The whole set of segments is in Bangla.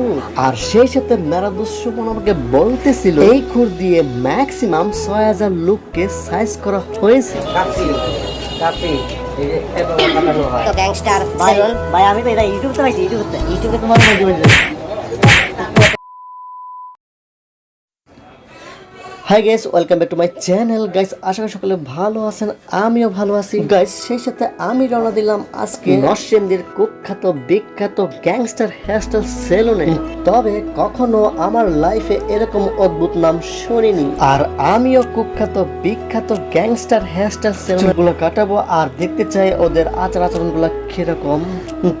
খুর। আর সেই সাথে মেরাদুস সুমন আমাকে বলতেছিল এই খুর দিয়ে ম্যাক্সিমাম ছয় হাজার লোককে সাইজ করা হয়েছে। হয় তো গ্যাংস্টার ভাই আমি তো এটা ইউটিউব তো পাইছি ইউটিউব ইউটিউবে তোমার মাঝে মাঝে hi guys welcome back to my channel guys আশা করি সকলে ভালো আছেন আমিও ভালো আছি। গাইস সেই সাথে আমি রওনা দিলাম আজকে নরসিংদীর কুখ্যাত বিখ্যাত গ্যাংস্টার হেয়ারস্টাইল সেলুনে তবে কখনো আমার লাইফে এরকম অদ্ভুত নাম শুনিনি। আর আমিও কুখ্যাত বিখ্যাত গ্যাংস্টার হেয়ারস্টাইল সেলুনগুলো কাটাবো আর দেখতে চাই ওদের আচার আচরণগুলো কীরকম।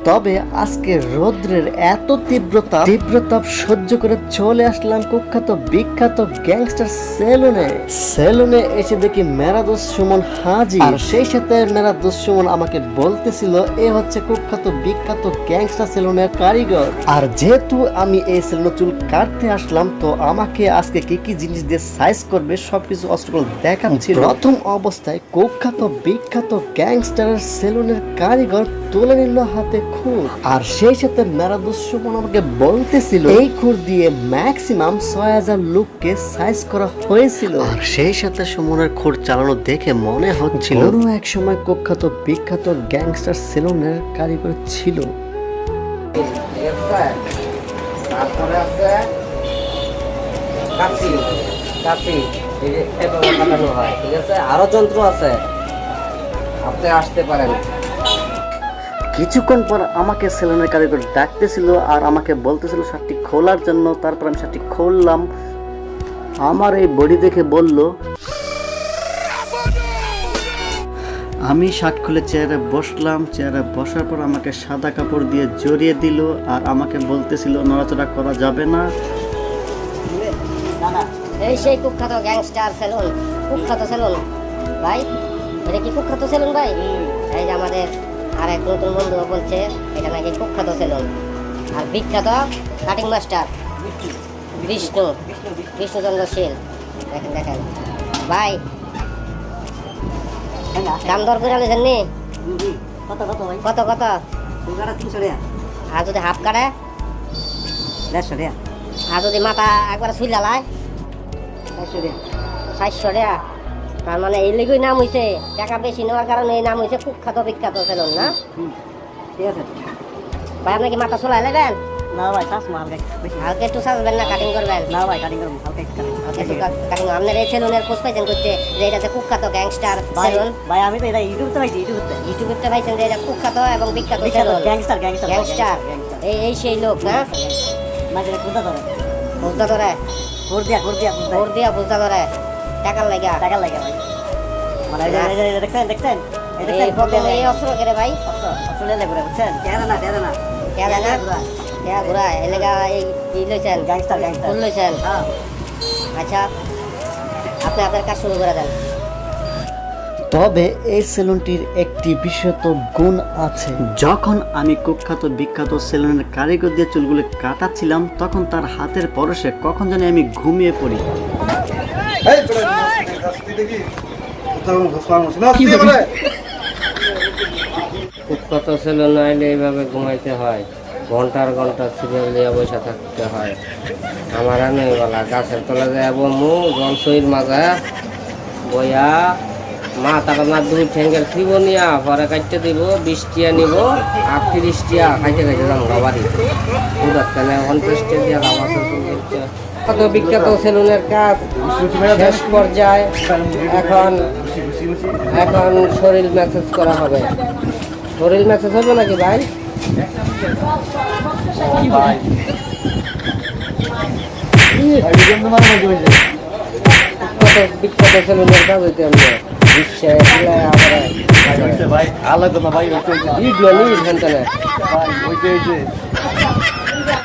তবে আজকে রৌদ্রের এত তীব্রতা তীব্রতা সহ্য করে চলে আসলাম কুখ্যাত বিখ্যাত গ্যাংস্টার সেলুনে সেলুনে এসে দেখি মেরাদোস সুমন হাজি। আর সেই সাথে মেরাদোস সুমন আমাকে বলতেছিল এ হচ্ছে কুখ্যাত বিখ্যাত গ্যাংস্টার সেলুনের কারিগর। আর যেহেতু আমি এই সেলুনে চুল কাটতে আসলাম তো আমাকে আজকে কি কি জিনিস দিয়ে সাইজ করবে সবকিছু অস্ত্রগুলো দেখাচ্ছিল। প্রথম অবস্থায় কুখ্যাত বিখ্যাত গ্যাংস্টারের সেলুনের কারিগর তুলে নিল হাতে খুর। আর সেই সাথে মেরাদুস সুমন আমাকে বলতেছিল এই খুর দিয়ে ম্যাক্সিমাম ছয় হাজার লোককে সাইজ করা হয়েছিল। আর সেই সাথে সুমনের খুর চালানো দেখে মনে হচ্ছিল কোনো এক সময় কুখ্যাত বিখ্যাত গ্যাংস্টার সেলুনের কারিগর ছিল। তারপরে আছে কাশি কাশি এই যে এভাবে কাটানো হয় ঠিক আছে আরও যন্ত্র আছে আপনি আসতে পারেন কিছুক্ষণ পর আমাকে সেলুনের কারিগর ডাকতেছিল আর আমাকে বলতেছিল শার্টটি খোলার জন্য। তারপর আমি শার্টটি খুললাম। আমার এই বডি দেখে বলল, আমি শার্ট খুলে চেয়ারে বসলাম, চেয়ারে বসার পর আমাকে সাদা কাপড় দিয়ে জড়িয়ে দিল আর আমাকে বলতেছিল, নড়াচড়া করা যাবে না। এই সেই কুখ্যাত গ্যাংস্টার সেলুন, কুখ্যাত সেলুন। ভাই, এটা কি কুখ্যাত সেলুন ভাই? এই যে আমাদের আর এক নতুন বন্ধু বলছে, এটা নাকি কুখ্যাত সেলুন। আর বিখ্যাত কাটিং মাস্টার। বিষ্ণু বিষ্ণুচন্দ্র শীল দেখেন দেখেন। ভাই দাম দর করে আনেছেন নি? কত কত ভাই? কত কত? তিনশো টাকা আর যদি হাফ কাটে? দেড়শো টাকা আর যদি মাথা একবার সুই লালায়? চারশো টাকা চারশো টাকা তার মানে এই লিগুই নাম হয়েছে টাকা বেশি নেওয়ার কারণে এই নাম হয়েছে কুখ্যাত বিখ্যাত সেলুন না? ঠিক আছে। ভাই আপনি কি মাথা চলাই নেবেন? না ভাই চাষ মা হালকা বেশি। হালকা একটু সাজবেন না কাটিং করবেন। না ভাই কাটিং করব হালকা একটু হালকা একটু কাটিং আপনার এই সেলুনের খোঁজ পাইছেন করতে যে এটা কুখ্যাত গ্যাংস্টার সেলুন। ভাই আমি তো এটা ইউটিউব তো পাইছি ইউটিউব। ইউটিউবে তো পাইছেন যে এটা কুখ্যাত এবং বিখ্যাত সেলুন। গ্যাংস্টার গ্যাংস্টার গ্যাংস্টার এই এই সেই লোক না? না যেটা কোথা ধরে বুঝতে ধরে ভোট দিয়া ভোট দিয়া ভোট দিয়া। বুঝতে ধরে টাকার লাগা। টাকা লাগে ভাই। মানে দেখছেন দেখছেন? এই অস্ত্র করে ভাই? বুঝছেন? না না কেয়া ঘুরা এলাকা এই ই লইছেন গ্যাংস্টার গ্যাংস্টার ফুল লইছেন হ্যাঁ আচ্ছা আপনি আপনার কাজ শুরু করে দেন তবে এই সেলুনটির একটি বিশেষত গুণ আছে। যখন আমি কুখ্যাত বিখ্যাত সেলুনের কারিগর দিয়ে চুলগুলো কাটাচ্ছিলাম তখন তার হাতের পরশে কখন জানি আমি ঘুমিয়ে পড়ি। কুখ্যাত সেলুন নাইলে এইভাবে ঘুমাইতে হয়। ঘণ্টার ঘণ্টা সিরিয়াল দিয়ে বসে থাকতে হয়। আমার আনে বলা গাছের তলে যায় মু জল সইর মাজা বইয়া মা তারা না দুই ঠেঙ্গের থিব নিয়া ঘরে কাটতে দিব বিশ নিব, আর তিরিশ খাইতে খাইতে যাম বাবারি দুধার তেলে পঞ্চাশ দিয়া লাভ কত বিখ্যাত সেলুনের কাজ, শেষ পর্যায়ে এখন এখন শরীর মেসেজ করা হবে। শরীর মেসেজ হবে নাকি ভাই? আলাদা ভাই থেকে ভাই